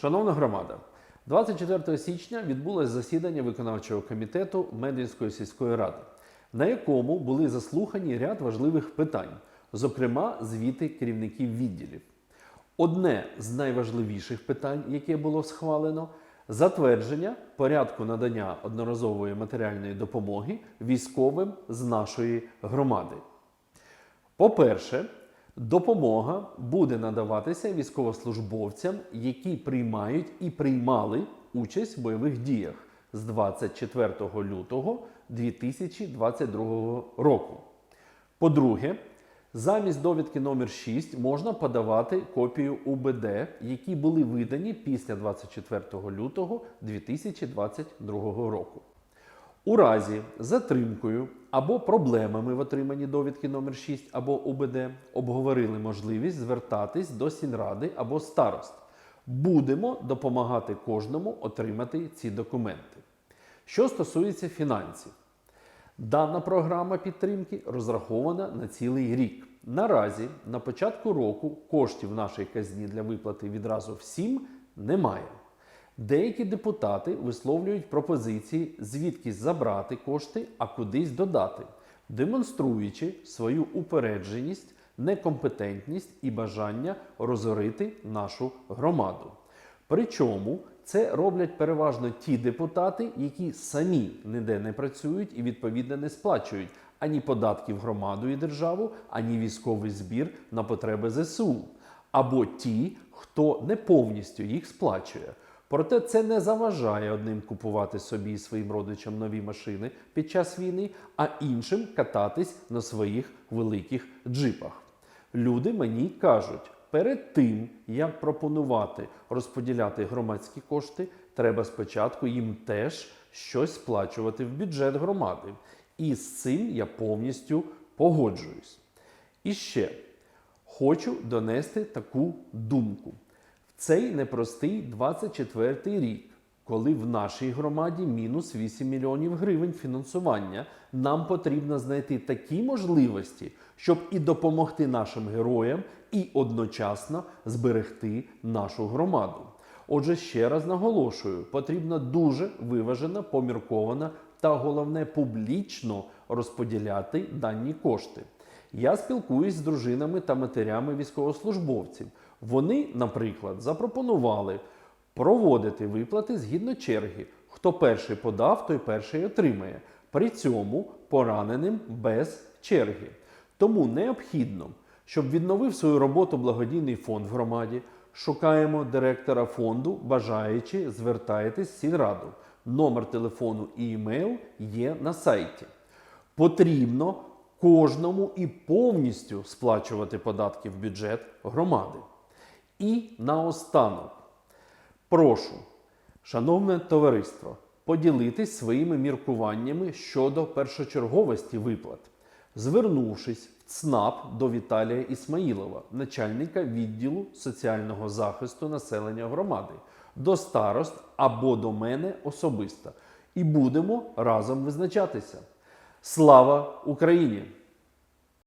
Шановна громада, 24 січня відбулось засідання виконавчого комітету Медвінської сільської ради, на якому були заслухані ряд важливих питань, зокрема звіти керівників відділів. Одне з найважливіших питань, яке було схвалено, затвердження порядку надання одноразової матеріальної допомоги військовим з нашої громади. По-перше, допомога буде надаватися військовослужбовцям, які приймають і приймали участь в бойових діях з 24 лютого 2022 року. По-друге, замість довідки номер 6 можна подавати копію УБД, які були видані після 24 лютого 2022 року. У разі затримкою або проблемами в отриманні довідки номер 6 або УБД обговорили можливість звертатись до сільради або старост. Будемо допомагати кожному отримати ці документи. Що стосується фінансів, Дана програма підтримки розрахована на цілий рік. Наразі на початку року коштів в нашій казні для виплати відразу всім немає. Деякі депутати висловлюють пропозиції, звідки забрати кошти, а кудись додати, демонструючи свою упередженість, некомпетентність і бажання розорити нашу громаду. Причому це роблять переважно ті депутати, які самі ніде не працюють і відповідно не сплачують ані податки в громаду і державу, ані військовий збір на потреби ЗСУ, або ті, хто не повністю їх сплачує. Проте це не заважає одним купувати собі і своїм родичам нові машини під час війни, а іншим кататись на своїх великих джипах. Люди мені кажуть, перед тим як пропонувати розподіляти громадські кошти, треба спочатку їм теж щось сплачувати в бюджет громади. І з цим я повністю погоджуюсь. І ще хочу донести таку думку. Цей непростий 24 рік, коли в нашій громаді мінус 8 мільйонів гривень фінансування, нам потрібно знайти такі можливості, щоб і допомогти нашим героям, і одночасно зберегти нашу громаду. Отже, ще раз наголошую, потрібно дуже виважено, помірковано та головне публічно розподіляти дані кошти. Я спілкуюсь з дружинами та матерями військовослужбовців. Вони, наприклад, запропонували проводити виплати згідно черги. Хто перший подав, той перший отримає. При цьому пораненим без черги. Тому необхідно, щоб відновив свою роботу благодійний фонд в громаді. Шукаємо директора фонду, бажаючи, звертайтесь в сільраду. Номер телефону і емейл є на сайті. Потрібно кожному і повністю сплачувати податки в бюджет громади. І наостанок, прошу, шановне товариство, поділитись своїми міркуваннями щодо першочерговості виплат, звернувшись в ЦНАП до Віталія Ісмаїлова, начальника відділу соціального захисту населення громади, до старост або до мене особисто. І будемо разом визначатися. Слава Україні!